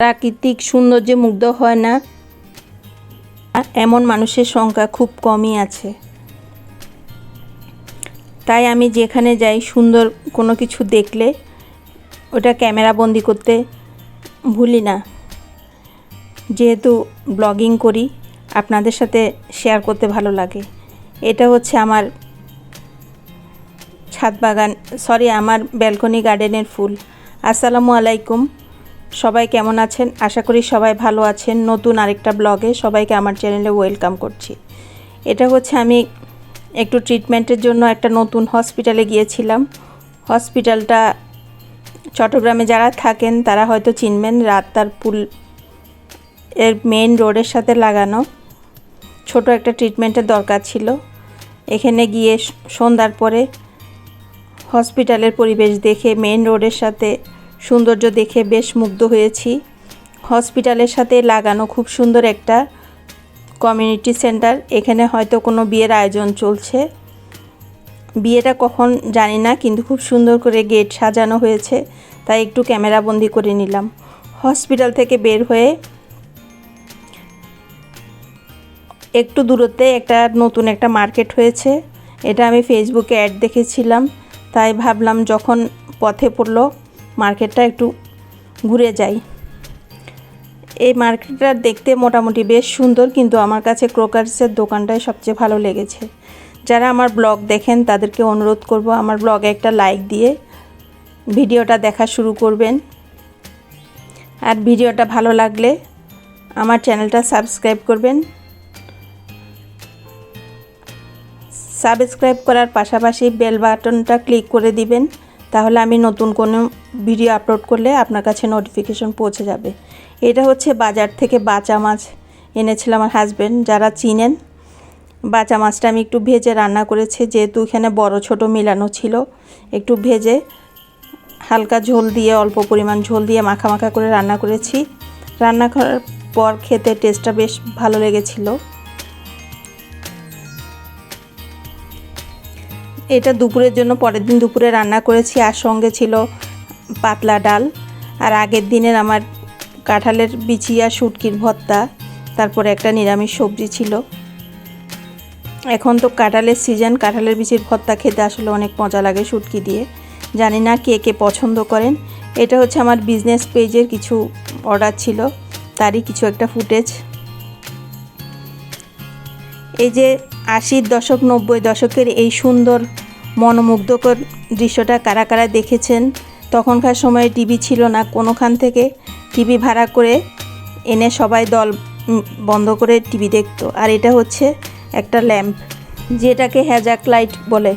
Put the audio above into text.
প্রাকৃতিক সৌন্দর্যে মুগ্ধ হয় না। এমন মানুষের সংখ্যা খুব কমই আছে। তাই আমি যেখানে যাই সুন্দর কোনো কিছু দেখলে ওটা ক্যামেরা বন্দি করতে ভুলি না। যেহেতু ব্লগিং করি, আপনাদের সাথে শেয়ার করতে ভালো লাগে। এটা হচ্ছে আমার ছাদ বাগান সরি আমার ব্যালকনি গার্ডেনের ফুল। আসসালামু আলাইকুম। সবাই কেমন আছেন? আশা করি সবাই ভালো আছেন। নতুন আরেকটা ব্লগে সবাইকে আমার চ্যানেলে ওয়েলকাম করছি। এটা হচ্ছে আমি একটু ট্রিটমেন্টের জন্য একটা নতুন হসপিটালে গিয়েছিলাম। হসপিটালটা চট্টগ্রামে যারা থাকেন, তারা হয়তো চিনবেন রাত্তার পুল এর মেন রোডের সাথে লাগানো। ছোট একটা ট্রিটমেন্টের দরকার ছিল। এখানে গিয়ে সন্ধ্যার পরে হসপিটালের পরিবেশ দেখে মেন রোডের সাথে সৌন্দর্য দেখে বেশ মুগ্ধ হয়েছি। হসপিটালের সাথে লাগানো খুব সুন্দর একটা কমিউনিটি সেন্টার। এখানে হয়তো কোনো বিয়ের আয়োজন চলছে। বিয়েটা কখন জানি না, কিন্তু খুব সুন্দর করে গেট সাজানো হয়েছে, তাই একটু ক্যামেরাবন্দি করে নিলাম। হসপিটাল থেকে বের হয়ে একটু দূরত্বে একটা নতুন একটা মার্কেট হয়েছে। এটা আমি ফেসবুকে অ্যাড দেখেছিলাম, তাই ভাবলাম যখন পথে পড়ল মার্কেটটা একটু ঘুরে যাই। এই মার্কেটটা দেখতে মোটামুটি বেশ সুন্দর, কিন্তু আমার কাছে ক্রোকার্সের দোকানটাই সবচেয়ে ভালো লেগেছে। যারা আমার ব্লগ দেখেন, তাদেরকে অনুরোধ করব আমার ব্লগে একটা লাইক দিয়ে ভিডিওটা দেখা শুরু করবেন। আর ভিডিওটা ভালো লাগলে আমার চ্যানেলটা সাবস্ক্রাইব করবেন। সাবস্ক্রাইব করার পাশাপাশি বেল বাটনটা ক্লিক করে দিবেন। তাহলে আমি নতুন কোনো ভিডিও আপলোড করলে আপনার কাছে নোটিফিকেশন পৌঁছে যাবে। এটা হচ্ছে বাজার থেকে বাঁচা মাছ এনেছিল আমার হাজব্যান্ড যারা চিনেন। বাঁচা মাছটা আমি একটু ভেজে রান্না করেছি, যেহেতু এখানে বড় ছোট মিলানো ছিল। একটু ভেজে হালকা ঝোল দিয়ে, অল্প পরিমাণ ঝোল দিয়ে মাখা মাখা করে রান্না করেছি। রান্না করার পর খেতে টেস্টটা বেশ ভালো লেগেছিলো। এটা দুপুরের জন্য, পরের দিন দুপুরে রান্না করেছি, আর সঙ্গে ছিল পাতলা ডাল। আর আগের দিনের আমার কাঁঠালের বিচি আর শুটকির ভর্তা, তারপরে একটা নিরামিষ সবজি ছিল। এখন তো কাঁঠালের সিজন কাঁঠালের বিচির ভর্তা খেতে আসলে অনেক মজা লাগে শুটকি দিয়ে। জানি না কে কে পছন্দ করেন। এটা হচ্ছে আমার বিজনেস পেজের কিছু অর্ডার ছিল, তারই কিছু একটা ফুটেজ এই যে আশির দশক, নব্বই দশকের এই সুন্দর, মনোমুগ্ধকর দৃশ্যটা কারা কারা দেখেছেন? তখনকার সময়ে টিভি ছিল না। কোনোখান থেকে টিভি ভাড়া করে এনে সবাই দল বন্ধ করে টিভি দেখতো। আর এটা হচ্ছে একটা ল্যাম্প, যেটাকে হ্যাজাক লাইট বলে।